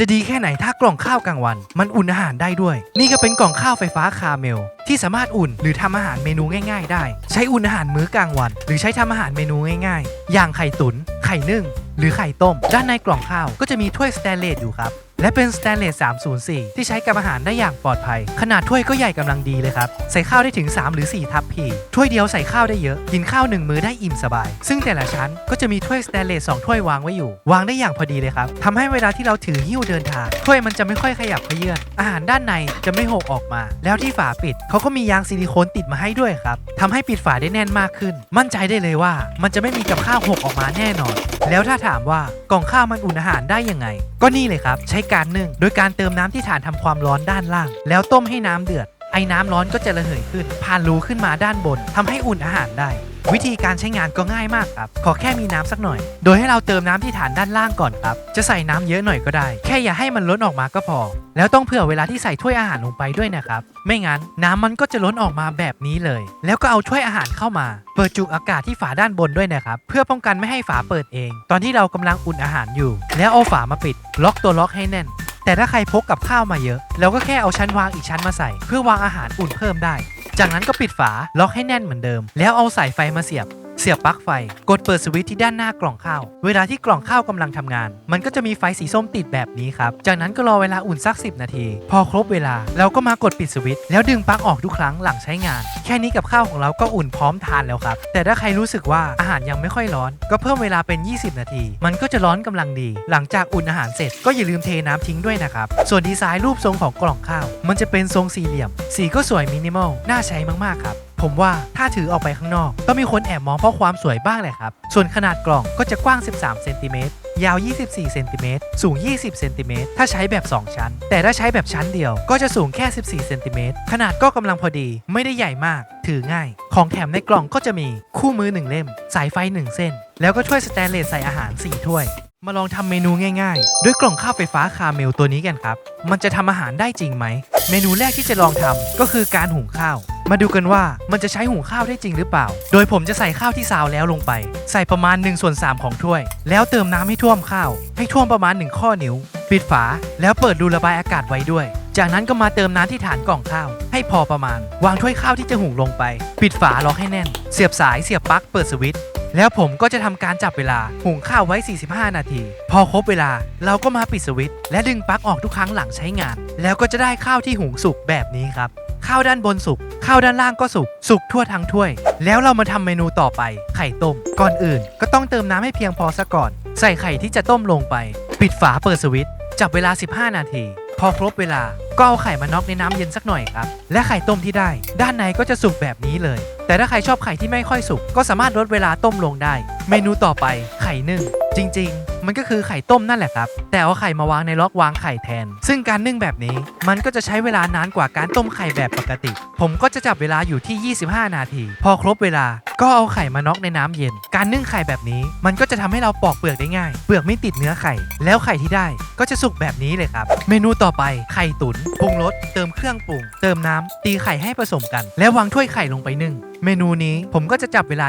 จะดีแค่ไหนถ้ากล่องข้าวกลางวัน มันอุ่นอาหารได้ด้วย นี่ก็เป็นกล่องข้าวไฟฟ้าคาเมล ที่สามารถอุ่นหรือทำอาหารเมนูง่าย ๆ ได้ ใช้อุ่นอาหารมื้อกลางวัน หรือใช้ทำอาหารเมนูง่าย ๆ อย่างไข่ตุ๋นไข่นึ่ง หรือไข่ต้ม ด้านในกล่องข้าวก็จะมีถ้วยสแตนเลสอยู่ครับ และเป็นสแตนเลส 304 ที่ใช้กับอาหารได้อย่างปลอดภัย ขนาดถ้วยก็ใหญ่กำลังดีเลยครับ ใส่ข้าวได้ถึง 3 หรือ 4 ทัพพีถ้วยเดียวใส่ข้าวได้เยอะ กินข้าวหนึ่งมื้อได้อิ่มสบาย ซึ่งแต่ละชั้นก็จะมีถ้วยสแตนเลส 2 ถ้วยวางไว้อยู่ วางได้อย่างพอดีเลยครับทำให้เวลาที่เราถือหิ้วเดินทาง ถ้วยมันจะไม่ค่อยขยับเขยื่อนอาหารด้านในจะไม่หกออกมา แล้วที่ฝาปิดเขาก็มียางซิลิโคนติดมาให้ด้วยครับทำให้ปิดฝาได้แน่นมากขึ้น มั่นใจได้เลยว่ามันจะไม่มีกับข้าวหกออกมาแน่นอน แล้วถ้าถามว่ากล่องข้าวมันอุ่นอาหารได้ยังไง ก็นี่เลยครับ ใช้การนึ่ง โดยการเติมน้ำที่ฐานทำความร้อนด้านล่าง แล้วต้มให้น้ำเดือด ไอ้น้ำร้อนก็จะระเหยขึ้น ผ่านรูขึ้นมาด้านบนทำให้อุ่นอาหารได้ วิธีการใช้งานก็ง่ายมากครับ ขอแค่มีน้ำสักหน่อย โดยให้เราเติมน้ำที่ฐานด้านล่างก่อนครับ จะใส่น้ำเยอะหน่อยก็ได้ แค่อย่าให้มันล้นออกมาก็พอ แล้วต้องเผื่อเวลาที่ใส่ถ้วยอาหารลงไปด้วยนะครับ ไม่งั้นน้ำมันก็จะล้นออกมาแบบนี้เลย แล้วก็เอาถ้วยอาหารเข้ามา เปิดจุกอากาศที่ฝาด้านบนด้วยนะครับ เพื่อป้องกันไม่ให้ฝาเปิดเอง ตอนที่เรากำลังอุ่นอาหารอยู่ แล้วเอาฝามาปิด ล็อกตัวล็อกให้แน่น แต่ถ้าใครพกกับข้าวมาเยอะเราก็แค่เอาชั้นวางอีกชั้นมาใส่ เพื่อวางอาหารอุ่นเพิ่มได้ จากนั้นก็ปิดฝาล็อกให้แน่นเหมือนเดิม แล้วเอาสายไฟมาเสียบ เสียบปลั๊กไฟ กดเปิดสวิตช์ที่ด้านหน้ากล่องข้าว เวลาที่กล่องข้าวกำลังทำงาน มันก็จะมีไฟสีส้มติดแบบนี้ครับ จากนั้นก็รอเวลาอุ่นสัก 10 นาที พอครบเวลาเราก็มากดปิดสวิตช์แล้วดึงปลั๊กออกทุกครั้งหลังใช้งาน แค่นี้กับข้าวของเราก็อุ่นพร้อมทานแล้วครับ แต่ถ้าใครรู้สึกว่าอาหารยังไม่ค่อยร้อน ก็เพิ่มเวลาเป็น 20 นาที มันก็จะร้อนกำลังดี หลังจากอุ่นอาหารเสร็จก็อย่าลืมเทน้ำทิ้งด้วยนะครับ ส่วนดีไซน์รูปทรงของกล่องข้าว มันจะเป็นทรงสี่เหลี่ยม สีก็สวยมินิมอลน่าใช้มากๆครับ ผมว่าถ้าถือออกไปข้างนอกต้องมีคนแอบมองเพราะความสวยบ้างแหละครับ ส่วนขนาดกล่องก็จะกว้าง 13เซนติเมตรยาว 24 เซนติเมตร สูง 20 เซนติเมตร ถ้าใช้แบบ 2 ชั้น แต่ถ้าใช้แบบชั้นเดียว ก็จะสูงแค่ 14 เซนติเมตร ขนาดก็กำลังพอดี ไม่ได้ใหญ่มาก ถือง่าย ของแถมในกล่องก็จะมีคู่มือ 1 เล่ม สายไฟ 1 เส้น แล้วก็ถ้วยสแตนเลสใส่อาหาร 4 ถ้วย มาลองทำเมนูง่ายๆ ด้วยกล่องข้าวไฟฟ้าคาเมลตัวนี้กันครับ มันจะทำอาหารได้จริงไหม เมนูแรกที่จะลองทำก็คือการหุงข้าว มาดูกันว่ามันจะใช้หุงข้าวได้จริงหรือเปล่า โดยผมจะใส่ข้าวที่ซาวแล้วลงไป ใส่ประมาณ1ส่วน3ของถ้วย แล้วเติมน้ำให้ท่วมข้าว ให้ท่วมประมาณ 1 ข้อนิ้ว ปิดฝาแล้วเปิดรูระบายอากาศไว้ด้วย จากนั้นก็มาเติมน้ำที่ฐานกล่องข้าว ให้พอประมาณ วางถ้วยข้าวที่จะหุงลงไป ปิดฝาล็อกให้แน่น เสียบสายเสียบปลั๊กเปิดสวิตช์แล้วผมก็จะทำการจับเวลาหุงข้าวไว้ 45 นาที พอครบเวลาเราก็มาปิดสวิตช์และดึงปลั๊กออกทุกครั้งหลังใช้งาน แล้วก็จะได้ข้าวที่หุงสุกแบบนี้ครับ ข้าวด้านบนสุก ข้าวด้านล่างก็สุก สุกทั่วทั้งถ้วย แล้วเรามาทำเมนูต่อไป ไข่ต้ม ก่อนอื่น ก็ต้องเติมน้ำให้เพียงพอซะก่อน ใส่ไข่ที่จะต้มลงไป ปิดฝาเปิดสวิตช์ จับเวลา 15 นาที พอครบเวลา ก็เอาไข่มาน็อกในน้ำเย็นสักหน่อยครับ และไข่ต้มที่ได้ ด้านในก็จะสุกแบบนี้เลย แต่ถ้าใครชอบไข่ที่ไม่ค่อยสุก ก็สามารถลดเวลาต้มลงได้ เมนูต่อไป ไข่นึ่ง จริง ๆ มันก็คือไข่ต้มนั่นแหละครับ แต่เอาไข่มาวางในล็อกวางไข่แทน ซึ่งการนึ่งแบบนี้มันก็จะใช้เวลานานกว่าการต้มไข่แบบปกติ ผมก็จะจับเวลาอยู่ที่ 25 นาที พอครบเวลาก็เอาไข่มาน็อกในน้ำเย็น การนึ่งไข่แบบนี้ มันก็จะทำให้เราปอกเปลือกได้ง่าย เปลือกไม่ติดเนื้อไข่ แล้วไข่ที่ได้ก็จะสุกแบบนี้เลยครับ เมนูต่อไปไข่ตุ๋นปรุงรสเติมเครื่องปรุง เติมน้ำตีไข่ให้ผสมกัน แล้ววางถ้วยไข่ลงไปนึ่ง เมนูนี้ผมก็จะจับเวลา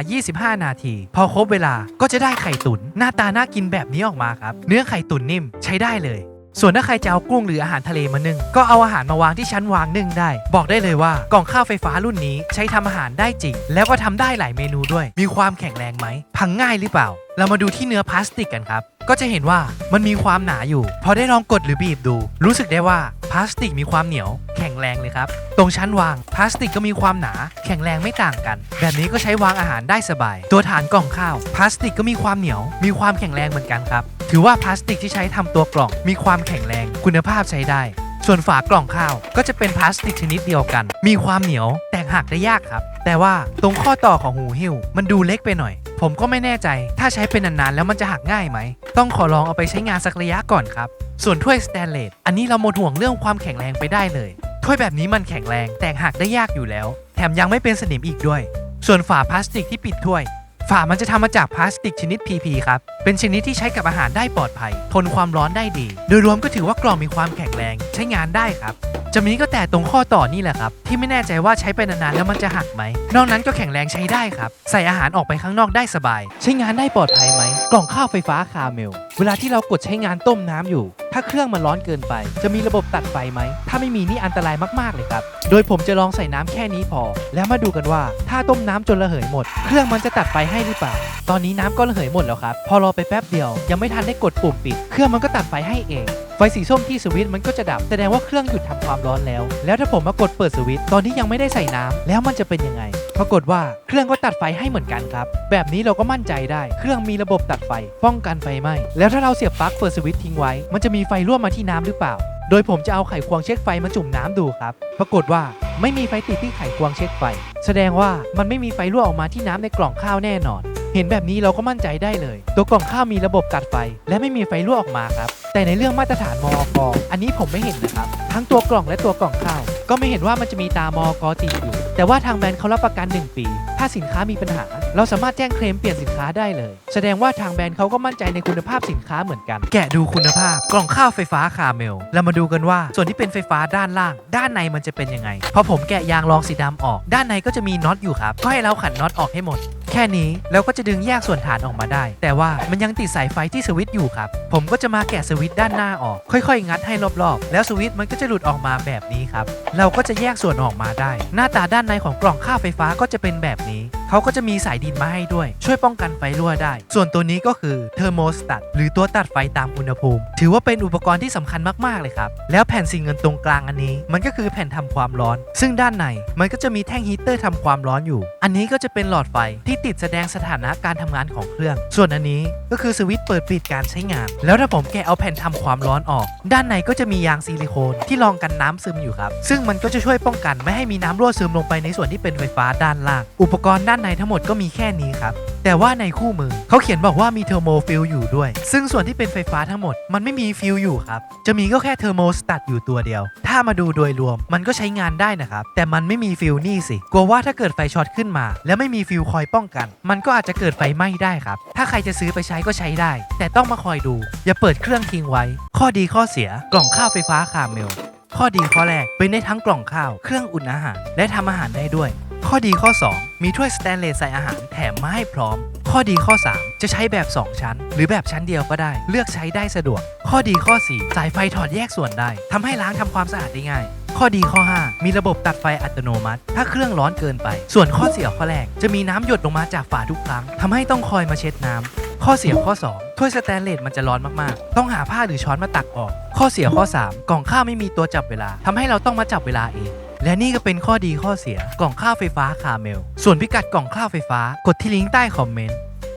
25 นาที พอครบเวลาก็จะได้ไข่ตุ๋นหน้าตาน่ากินแบบนี้ออกมาครับ เนื้อไข่ตุ๋นนิ่มใช้ได้เลย ส่วนถ้าใครจะเอากุ้งหรืออาหารทะเลมานึ่ง ก็เอาอาหารมาวางที่ชั้นวางนึ่งได้ บอกได้เลยว่ากล่องข้าวไฟฟ้ารุ่นนี้ใช้ทำอาหารได้จริง แล้วก็ทำได้หลายเมนูด้วย มีความแข็งแรงไหม พังง่ายหรือเปล่า เรามาดูที่เนื้อพลาสติกกันครับ ก็จะเห็นว่ามันมีความหนาอยู่ พอได้ลองกดหรือบีบดู รู้สึกได้ว่า พลาสติกมีความเหนียว แข็งแรงเลยครับ ตรงชั้นวางพลาสติกก็มีความหนา แข็งแรงไม่ต่างกัน แบบนี้ก็ใช้วางอาหารได้สบาย ตัวฐานกล่องข้าว พลาสติกก็มีความเหนียว มีความแข็งแรงเหมือนกันครับ ถือว่าพลาสติกที่ใช้ทำตัวกล่อง มีความแข็งแรง คุณภาพใช้ได้ ส่วนฝากล่องข้าวก็จะเป็นพลาสติกชนิดเดียวกัน มีความเหนียว แตกหักได้ยากครับ แต่ว่าตรงข้อต่อของหูหิ้วมันดูเล็กไปหน่อย ผมก็ไม่แน่ใจ ถ้าใช้เป็นนานๆแล้วมันจะหักง่ายไหม ต้องขอลองเอาไปใช้งานสักระยะก่อนครับ ส่วนถ้วยสแตนเลส อันนี้เราหมดห่วงเรื่องความแข็งแรงไปได้เลย ถ้วยแบบนี้มันแข็งแรง แตกหักได้ยากอยู่แล้ว แถมยังไม่เป็นสนิมอีกด้วย ส่วนฝาพลาสติกที่ปิดถ้วย ฝามันจะทำมาจากพลาสติกชนิด PP ครับ เป็นชนิดที่ใช้กับอาหารได้ปลอดภัย ทนความร้อนได้ดี โดยรวมก็ถือว่ากล่องมีความแข็งแรง ใช้งานได้ครับ จะมีก็แต่ตรงข้อต่อนี่แหละครับ ที่ไม่แน่ใจว่าใช้ไปนานๆแล้วมันจะหักไหม นอกนั้นก็แข็งแรงใช้ได้ครับ ใส่อาหารออกไปข้างนอกได้สบาย ใช้งานได้ปลอดภัยไหม กล่องข้าวไฟฟ้าคาเมล เวลาที่เรากดใช้งานต้มน้ำอยู่ ถ้าเครื่องมันร้อนเกินไป จะมีระบบตัดไฟไหม ถ้าไม่มีนี่อันตรายมากๆเลยครับ โดยผมจะลองใส่น้ำแค่นี้พอ แล้วมาดูกันว่า ถ้าต้มน้ำจนระเหยหมด เครื่องมันจะตัดไฟให้หรือเปล่า ตอนนี้น้ำก็ระเหยหมดแล้วครับ พอรอไปแป๊บเดียว ยังไม่ทันได้กดปุ่มปิด เครื่องมันก็ตัดไฟให้เอง ไฟสีส้มที่สวิตช์มันก็จะดับ แสดงว่าเครื่องหยุดทำความร้อนแล้ว แล้วถ้าผมมากดเปิดสวิตช์ตอนที่ยังไม่ได้ใส่น้ำแล้วมันจะเป็นยังไง ปรากฏว่าเครื่องก็ตัดไฟให้เหมือนกันครับ แบบนี้เราก็มั่นใจได้ เครื่องมีระบบตัดไฟ ป้องกันไฟไหม้ แล้วถ้าเราเสียบปลั๊กเปิดสวิตช์ทิ้งไว้ มันจะมีไฟรั่วมาที่น้ำหรือเปล่า โดยผมจะเอาไขควงเช็คไฟมาจุ่มน้ำดูครับ ปรากฏว่าไม่มีไฟติดที่ไขควงเช็คไฟ แสดงว่ามันไม่มีไฟรั่วออกมาที่น้ำในกล่องข้าวแน่นอน เห็นแบบนี้เราก็มั่นใจได้เลย ตัวกล่องข้าวมีระบบตัดไฟ และไม่มีไฟรั่วออกมาครับ แต่ในเรื่องมาตรฐานมอกอันนี้ผมไม่เห็นนะครับ ทั้งตัวกล่องและตัวกล่องข้าว ก็ไม่เห็นว่ามันจะมีตามอกติดอยู่ แต่ว่าทางแบรนด์เขารับประกัน 1 ปี ถ้าสินค้ามีปัญหา เราสามารถแจ้งเคลมเปลี่ยนสินค้าได้เลย แสดงว่าทางแบรนด์เขาก็มั่นใจในคุณภาพสินค้าเหมือนกัน แกะดูคุณภาพ กล่องข้าวไฟฟ้าคาเมล เรามาดูกันว่าส่วนที่เป็นไฟฟ้าด้านล่าง ด้านในมันจะเป็นยังไงพอผมแกะยางรองสีดำออก ด้านในก็จะมีน็อตอยู่ครับก็ให้เราขันน็อตออกให้หมด แค่นี้เราก็จะดึงแยกส่วนฐานออกมาได้ แต่ว่ามันยังติดสายไฟที่สวิตช์อยู่ครับ ผมก็จะมาแกะสวิตช์ด้านหน้าออก ค่อย ๆ งัดให้รอบๆ แล้วสวิตช์มันก็จะหลุดออกมาแบบนี้ครับ เราก็จะแยกส่วนออกมาได้ หน้าตาด้านในของกล่องข้าวไฟฟ้าก็จะเป็นแบบนี้ เขาก็จะมีสายดินมาให้ด้วย ช่วยป้องกันไฟรั่วได้ ส่วนตัวนี้ก็คือเทอร์โมสตัตหรือตัวตัดไฟตามอุณหภูมิ ถือว่าเป็นอุปกรณ์ที่สำคัญมากๆเลยครับ แล้วแผ่นสีเงินตรงกลางอันนี้ มันก็คือแผ่นทำความร้อน ซึ่งด้านในมันก็จะมีแท่งฮีตเตอร์ทำความร้อนอยู่ อันนี้ก็จะเป็นหลอดไฟที่ติดแสดงสถานะการทำงานของเครื่อง ส่วนอันนี้ก็คือสวิตช์เปิดปิดการใช้งาน แล้วถ้าผมแกะเอาแผ่นทำความร้อนออก ด้านในก็จะมียางซิลิโคนที่รองกันน้ำซึมอยู่ครับ ซึ่งมันก็จะช่วยป้องกันไม่ให้มีน้ำรั่วซึมลงไปในส่วนที่เป็นไฟฟ้าด้านล่าง อุปกรณ์ด้านในทั้งหมดก็มีแค่นี้ครับ แต่ว่าในคู่มือเขาเขียนบอกว่ามีเทอร์โมฟิลอยู่ด้วย ซึ่งส่วนที่เป็นไฟฟ้าทั้งหมดมันไม่มีฟิลอยู่ครับ จะมีก็แค่เทอร์โมสตัตอยู่ตัวเดียว ถ้ามาดูโดยรวมมันก็ใช้งานได้นะครับ แต่มันไม่มีฟิลนี่สิ กลัวว่าถ้าเกิดไฟช็อตขึ้นมา แล้วไม่มีฟิลคอยป้องกัน มันก็อาจจะเกิดไฟไหม้ได้ครับ ถ้าใครจะซื้อไปใช้ก็ใช้ได้ แต่ต้องมาคอยดู อย่าเปิดเครื่องทิ้งไว้ ข้อดีข้อเสีย กล่องข้าวไฟฟ้าคาเมลข้อดีข้อแรกเป็นได้ทั้งกล่องข้าว เครื่องอุ่นอาหาร และทำอาหารได้ด้วย ข้อดีข้อ 2 มีถ้วยสแตนเลสใส่อาหารแถมมาให้พร้อม ข้อดีข้อ 3 จะใช้แบบ 2 ชั้น หรือแบบชั้นเดียวก็ได้ เลือกใช้ได้สะดวก ข้อดีข้อ 4 สายไฟถอดแยกส่วนได้ทำให้ล้างทำความสะอาดได้ง่าย ข้อดีข้อ 5 มีระบบตัดไฟอัตโนมัติ ถ้าเครื่องร้อนเกินไป ส่วนข้อเสียข้อแรกจะมีน้ำหยดลงมาจากฝาทุกครั้งทำให้ต้องคอยมาเช็ดน้ำข้อเสียข้อ 2 ถ้วยสแตนเลสมันจะร้อนมากๆ ต้องหาผ้าหรือช้อนมาตักออก ข้อเสียข้อ 3 กล่องข้าวไม่มีตัวจับเวลาทำให้เราต้องมาจับเวลาเอง และนี่ก็เป็นข้อดีข้อเสียกล่องข้าวไฟฟ้าคาเมล ส่วนพิกัดกล่องข้าวไฟฟ้ากดที่ลิงก์ใต้คอมเมนต์